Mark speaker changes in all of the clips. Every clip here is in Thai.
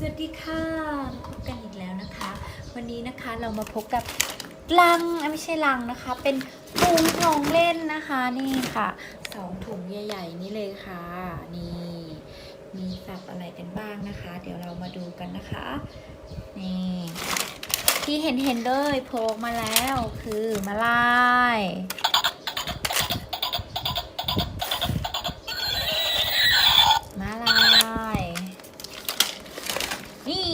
Speaker 1: สวัสดีค่ะพบกันอีกแล้วนะคะ วันนี้นะคะเรามาพบกับลังไม่ใช่ลังนะคะ เป็นถุงของเล่นนะคะนี่ค่ะสองถุงใหญ่ ๆ นี่เลยค่ะ นี่ มีสับอะไรกันบ้างนะคะ เดี๋ยวเรามาดูกันนะคะ นี่ ที่เห็นเห็นเลยโผล่มาแล้วคือมาลายมาลาย นี่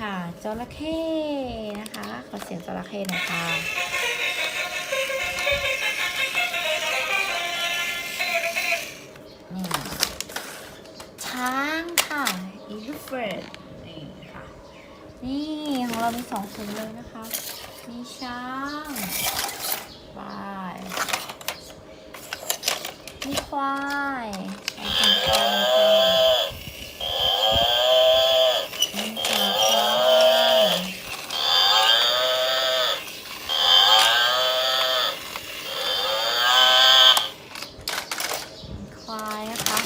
Speaker 1: ค่ะ จระเข้นะคะ ขอเสียงจระเข้หน่อยค่ะนี่ช้างค่ะอีลูเฟรดนี่ค่ะ นี่ของเรามีสองถุงเลยนะคะ มีช้างควายมีควายสองถุงควายเลยค่ะ นี่ค่ะควายควายนะคะ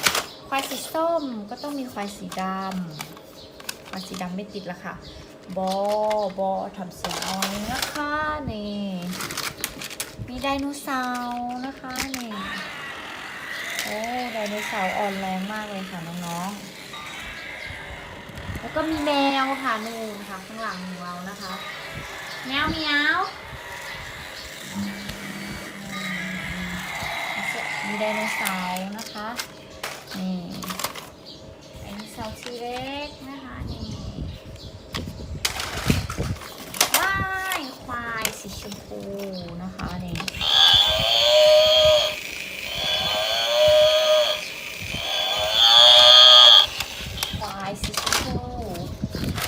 Speaker 1: ควายสีส้ม ก็ต้องมีควายสีดำควายสีดำไม่ติดละค่ะบอบอทำเสียงเอาไว้นะคะนี่มีไดโนเสาร์นะคะนี่โอ้ไดโนเสาร์อ่อนแรงมากเลยค่ะน้องๆแล้วก็มีแมวค่ะนู่นค่ะข้างหลังของเรานะคะแมวเมียวมีไดโนเสาร์นะคะนี่ สาร์ทีเล็กนะคะนี่ว้ายควายสีชมพูนะคะนี่ควายสีชมพู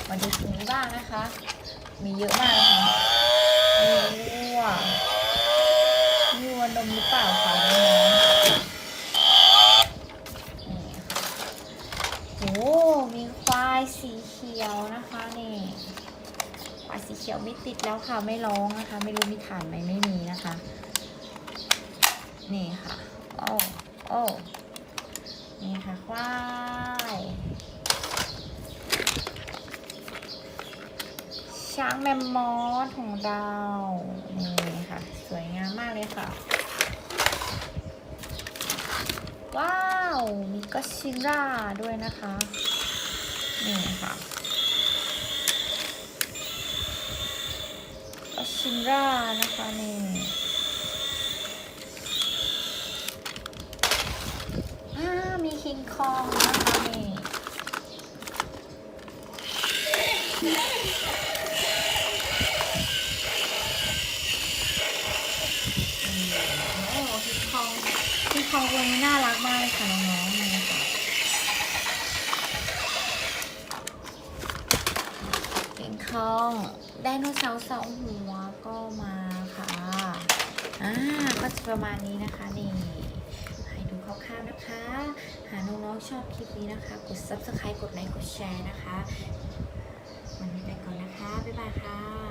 Speaker 1: มาดูถุงนี้บ้างนะคะ มีเยอะมากเลยค่ะมีวัวมีวัวนมหรือเปล่าคะน้องๆนี่ค่ะ โอ้มีควายสีเขียวนะคะนี่ควายสีเขียวไม่ติดแล้วค่ะไม่ร้องนะคะ ไม่รู้มีฐานไหมไม่มีนะคะ นี่ค่ะโอ้โอ้นี่ค่ะควายช้างแมมมอสของเรานี่ค่ะ สวยงามมากเลยค่ะ ว้า มีก็ชิล่าด้วยนะคะ นี่ค่ะก็ชิล่านะคะนี่มีคิงคองนะคะนี่ อืมโอ้คิงคอง คิงคองตัวนี้น่ารักมากเลยค่ะน้องๆนี่ค่ะคิงคองไดโนเสาร์สองหัวก็มาค่ะ อ่า ก็จะประมาณนี้นะคะนี่ให้ดูคร่าวๆนะคะ หาน้องๆชอบคลิปนี้นะคะ กด subscribe กดไลค์ กดแชร์นะคะ วันนี้ไปก่อนนะคะ บ๊ายบายค่ะ